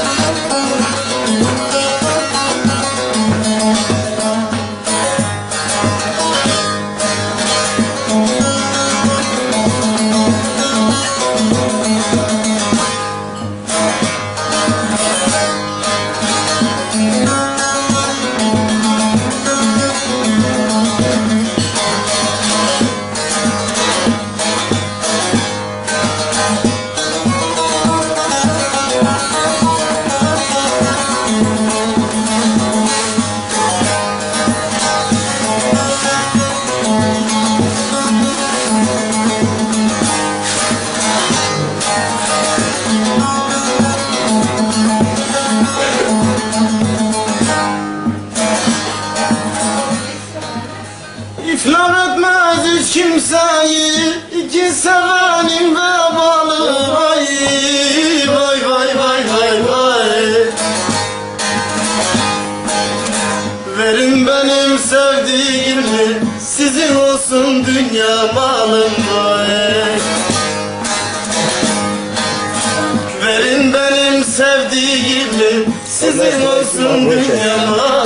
Thank İflah etmez hiç kimseyi iki sevenim vebalı Vay vay vay vay vay vay. Verin benim sevdiğimi sizin olsun dünya malım vay. Verin benim sevdiğimi sizin olsun dünya malım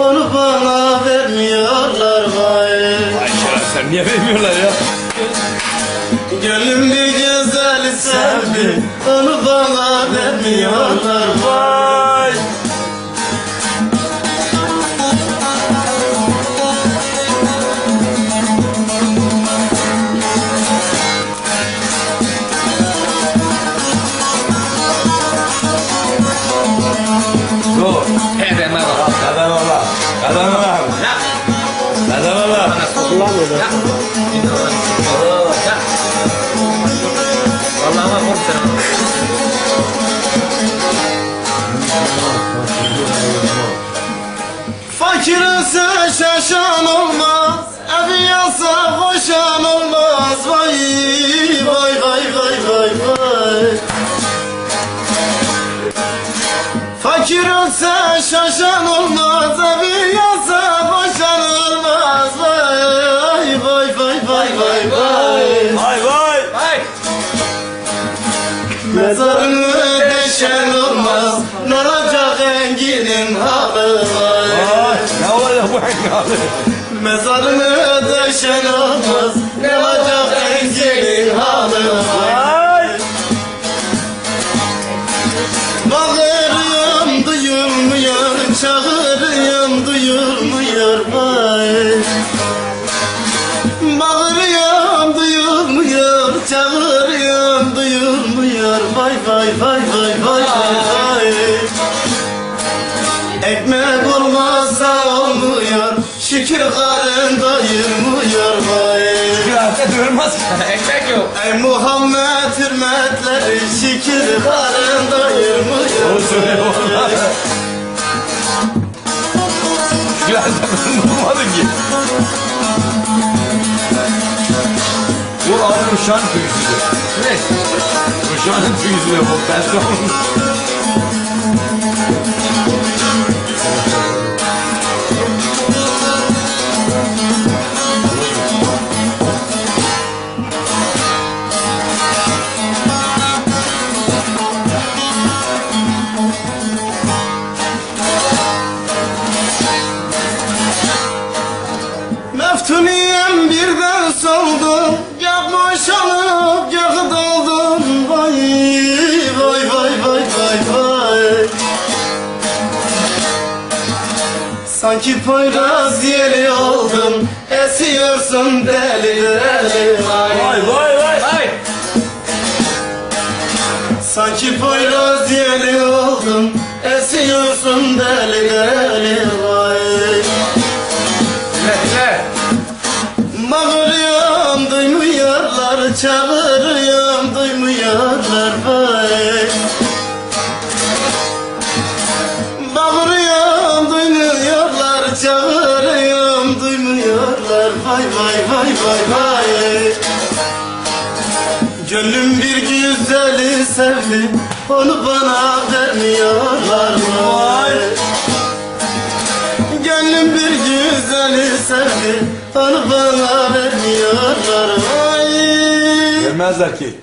onu bana vermiyorlar vay. Ay şerefsizler niye vermiyorlar ya? Gönlüm bir güzel sevdi. Onu bana vermiyorlar vay ola. Vallahi ama korkuyorum. Fakirse şaşan olmaz Evi yasa koşan olmaz Vay vay vay vay vay vay Fakirse şaşan olmaz Evi yasa koşan olmaz Vay vay vay vay vay vay Vay vay. Hay. Mezarını deşen olmaz Ne olacak Engin'in halı vay Vay. Ne olacak bu engalı? Mezarını deşen olmaz Ne olacak Engin'in halı vay Çağırıyorum duyulmuyor Vay vay vay vay vay vay vay Ekmek olmazsa olmuyor Şükür karın doyurmuyor vay hafta durmaz ki. Ekmek yok. Ey Muhammed hürmetleri Şükür karın doyurmuyor Onu söyle oğlum. Hafta durmadın ki. Bu abi Ruşan tüyüsüdür. Jean-Louis le professeur. Sanki Poyraz yeli oldum Esiyorsun deli deli. Vay Vay vay. Vay. Sanki Poyraz yeli oldum Esiyorsun deli deli vay vay Gönlüm bir güzeli sevdi. Onu bana vermiyorlar vay. Gönlüm bir güzeli sevdi. Onu bana vermiyorlar vay. Vermezler ki.